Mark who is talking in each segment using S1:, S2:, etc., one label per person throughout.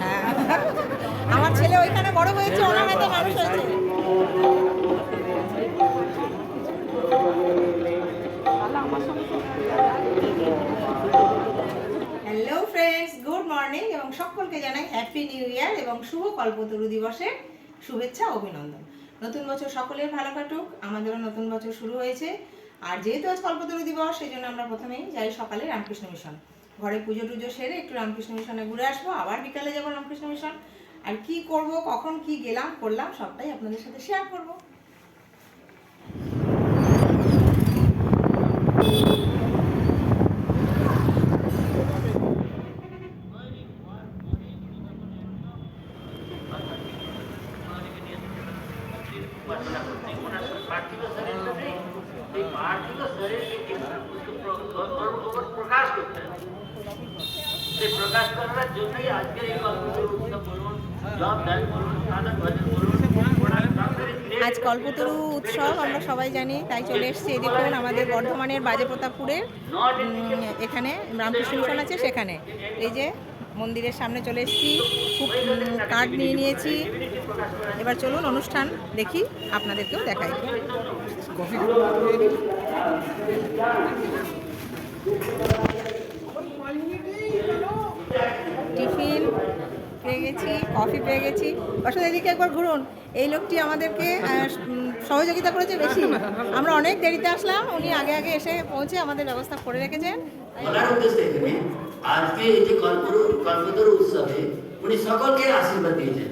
S1: হ্যাঁ hello friends good morning এবং সকলকে জানাই হ্যাপি নিউ ইয়ার এবং শুভ কল্পতরু দিবসের শুভেচ্ছা, অভিনন্দন। নতুন বছর সকলের ভালো কাটুক। আমাদেরও নতুন বছর শুরু হয়েছে। আর যেহেতু আজ কল্পতরু দিবস, সেই জন্য আমরা প্রথমেই যাই সকালে রামকৃষ্ণ মিশন। ঘরে পুজো টুজো সেরে একটু রামকৃষ্ণ মিশনে ঘুরে আসব। আবার বিকালে যাব রামকৃষ্ণ মিশন। আর কি করব, কখন কি গেলাম, করলাম, সবটাই আপনাদের সাথে শেয়ার করব
S2: পার্থিব শরীরটা নেই এই পার্থিব শরীরকে কিন্তু ওর উপর প্রকাশ করতে হবে সেই প্রকাশ করার জন্যই আজকের এই কল্পতরু উৎসব বলুন জপ ধ্যান বলুন সাধন ভজন বলুন
S1: আজ কল্পতরু উৎসব, আমরা সবাই জানি, তাই চলে এসেছি এই দেখুন আমাদের বর্ধমানের বাজে প্রতাপপুরের এখানে রামকৃষ্ণ মিশন আছে, সেখানে। এই যে মন্দিরের সামনে চলে এসেছি, খুব কার্ড নিয়ে নিয়েছি। এবার চলুন অনুষ্ঠান দেখি, আপনাদেরকেও দেখাই। টিফিন গেছি কফি পেয়ে গেছি। অর্থাৎ এদিকে একবার ঘুরুন। এই লোকটি আমাদেরকে সহযোগিতা করেছে বেশি। আমরা অনেক দেরিতে আসলাম, উনি আগে আগে এসে পৌঁছে আমাদের ব্যবস্থা করে রেখেছেন।
S3: আজকে এই যে কল্পতরু উৎসবে উনি সকলকে আশীর্বাদ দিয়েছেন।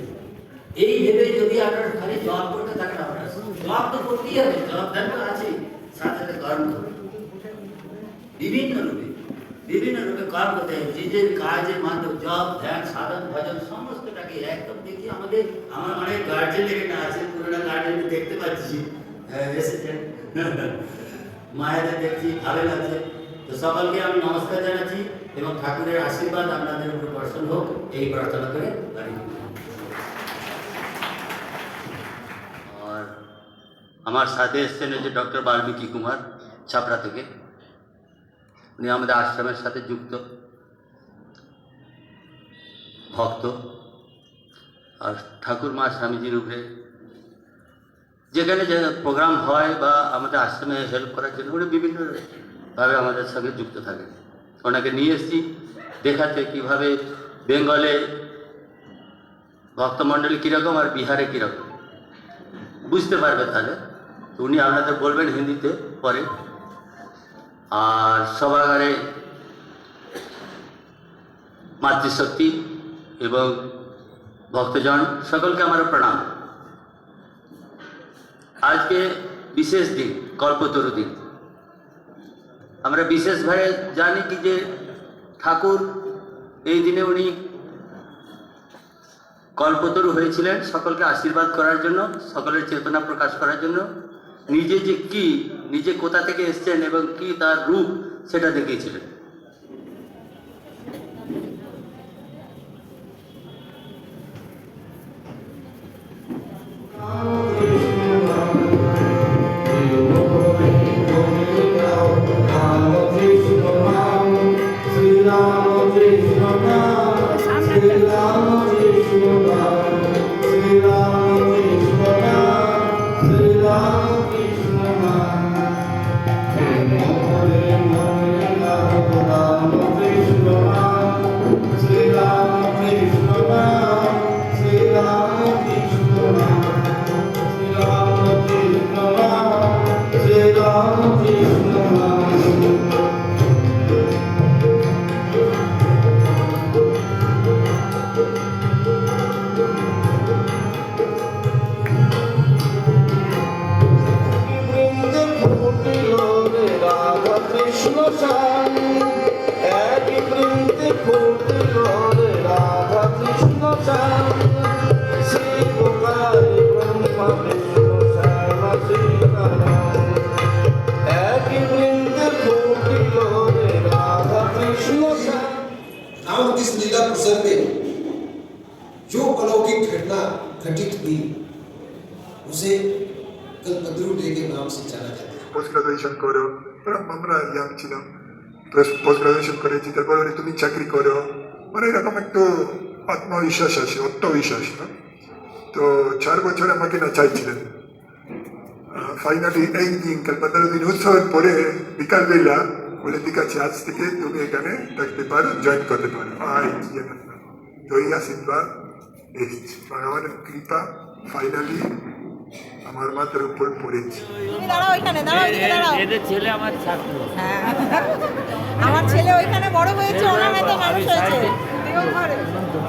S3: এই ভেবে যদি খালি জব করতে থাকেন আপনারা জব তো করতেই হবে আছে সাথে সাথে কর্ম বিভিন্ন রূপে বিভিন্ন রূপে কর্ম করতে হবে যে কাজের মাধ্যমে জব ধ্যান সাধন ভজন সমস্তটাকে একদম দেখি আমাদের আমার অনেক গার্জেন এখানে আছে পুরোনো গার্জেন দেখতে পাচ্ছি। হ্যাঁ, এসেছেন। মায়েদের দেখছি ভালো লাগছে। তো সকলকে আমি নমস্কার জানাচ্ছি এবং ঠাকুরের আশীর্বাদ আপনাদের উপর বর্ষণ হোক। এই প্রার্থনা করে বাড়ি আমার সাথে এসছেন যে ডক্টর বাল্মীকি কুমার ছাপড়া থেকে। উনি আমাদের আশ্রমের সাথে যুক্ত। ভক্ত। আর ঠাকুর মা স্বামীজির উপরে যেখানে যে প্রোগ্রাম হয় বা আমাদের আশ্রমে হেল্প করার জন্য উনি বিভিন্নভাবে আমাদের সঙ্গে যুক্ত থাকে ওনাকে নিয়ে এসেছি দেখাতে কীভাবে বেঙ্গলে ভক্তমণ্ডলী কীরকম আর বিহারে কীরকম। বুঝতে পারবে তাহলে। উনি আপনাদের বলবেন হিন্দিতে পরে। আর সভাগারে মাতৃশক্তি এবং ভক্তজন সকলকে আমার প্রণাম। আজকে বিশেষ দিন, কল্পতরু দিন। আমরা বিশেষভাবে জানি কি যে ঠাকুর এই দিনে উনি কল্পতরু হয়েছিলেন সকলকে আশীর্বাদ করার জন্য, সকলের চেতনা প্রকাশ করার জন্য। নিজে যে কি নিজে কোথা থেকে এসছেন এবং কি তার রূপ সেটা দেখিয়েছিলেন।
S4: পোস্ট গ্রাজুয়েশন করো আমরা ইয়াং ছিলাম। পোস্ট গ্রাজুয়েশন করেছি তারপর তুমি চাকরি করো মানে এরকম একটু আত্মবিশ্বাস আছে আত্মবিশ্বাস না? তো চার বছর আমাকে না চাইছিলেন। ফাইনালি এই দিন কাল পনেরো দিন উৎসবের পরে বিকালবেলা বলে, ঠিক আছে, আজ থেকে তুমি এখানে থাকতে পারো জয়েন করতে পারো। আই তো এই আশীর্বাদ ভগবানের কৃপা ফাইনালি আমার মাথার উপর পড়েছে।
S1: তুমি দাঁড়াও ওইখানে দাঁড়াও ওইদিকে দাঁড়াও।
S2: এদের ছেলে আমার ছাত্র।
S1: হ্যাঁ। আমার ছেলে ওইখানে বড় হয়েছে ওনার হাতে মানুষ হয়েছে।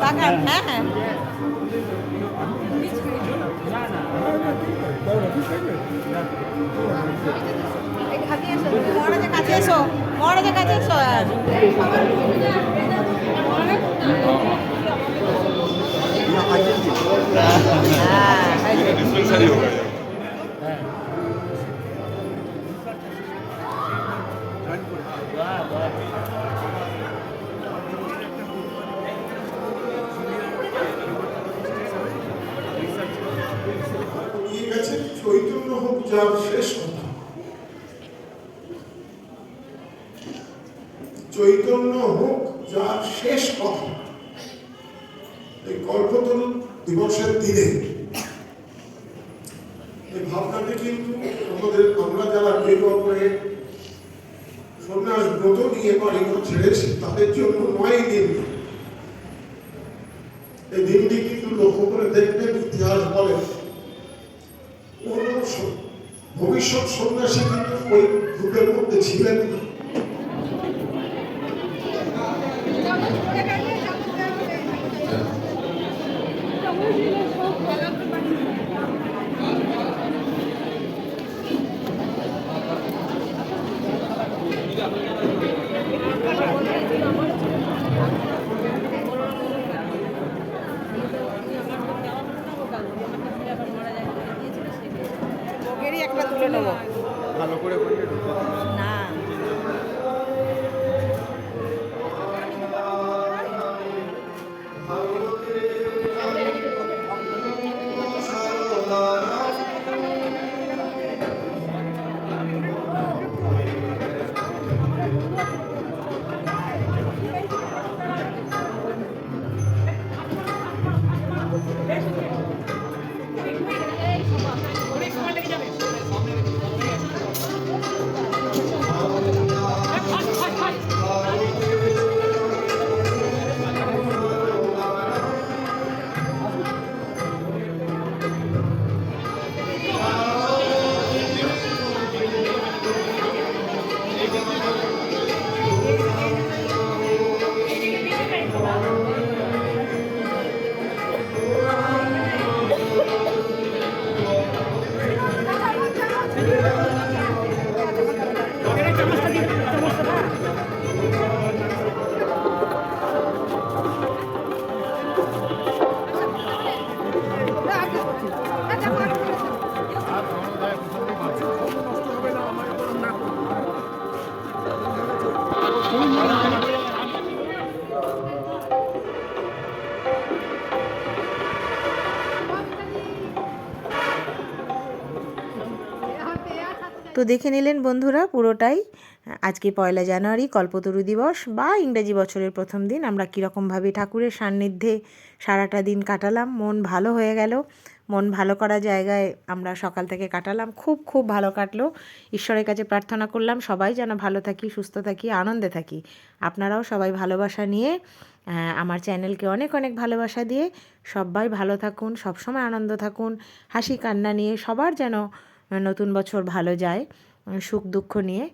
S1: তাকান হ্যাঁ হ্যাঁ। মহারাজের কাছে এসো মহারাজের কাছে এসো। হ্যাঁ।
S5: নিয়ে গেছে চৈতন্য হোক যার শেষ কথা চৈতন্য হোক যার শেষ কথা। এই কল্পতরু দিবসের দিনে এই কিন্তু আমাদের আমরা যারা করে সন্ন্যাস ব্রত নিয়ে বাড়িঘর ছেড়েছি, তাদের জন্য নয় দিন এই দিনটি কিন্তু লক্ষ্য করে দেখবেন ইতিহাস বলে, কোন ভবিষ্যৎ সন্ন্যাসী কিন্তু ওই গ্রুপের মধ্যে ছিলেন না।
S1: তো দেখে নিলেন বন্ধুরা পুরোটাই। আজকে পয়লা জানুয়ারি, কল্পতরু দিবস বা ইংরেজি বছরের প্রথম দিন। আমরা কীরকমভাবে ঠাকুরের সান্নিধ্যে সারাটা দিন কাটালাম, মন ভালো হয়ে গেল। মন ভালো করা জায়গায় আমরা সকাল থেকে কাটালাম, খুব খুব ভালো কাটলো। ঈশ্বরের কাছে প্রার্থনা করলাম, সবাই যেন ভালো থাকি, সুস্থ থাকি, আনন্দে থাকি। আপনারাও সবাই ভালোবাসা নিয়ে আমার চ্যানেলকে অনেক অনেক ভালোবাসা দিয়ে সবাই ভালো থাকুন, সবসময় আনন্দ থাকুন, হাসি কান্না নিয়ে সবার যেন নতুন বছর ভালো যায় সুখ দুঃখ নিয়ে।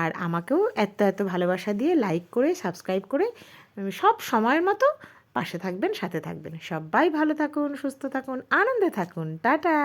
S1: আর আমাকেও এত এত ভালোবাসা দিয়ে লাইক করে সাবস্ক্রাইব করে সব সময়ের মতো পাশে থাকবেন, সাথে থাকবেন। সবাই ভালো থাকুন, সুস্থ থাকুন, আনন্দে থাকুন। টাটা!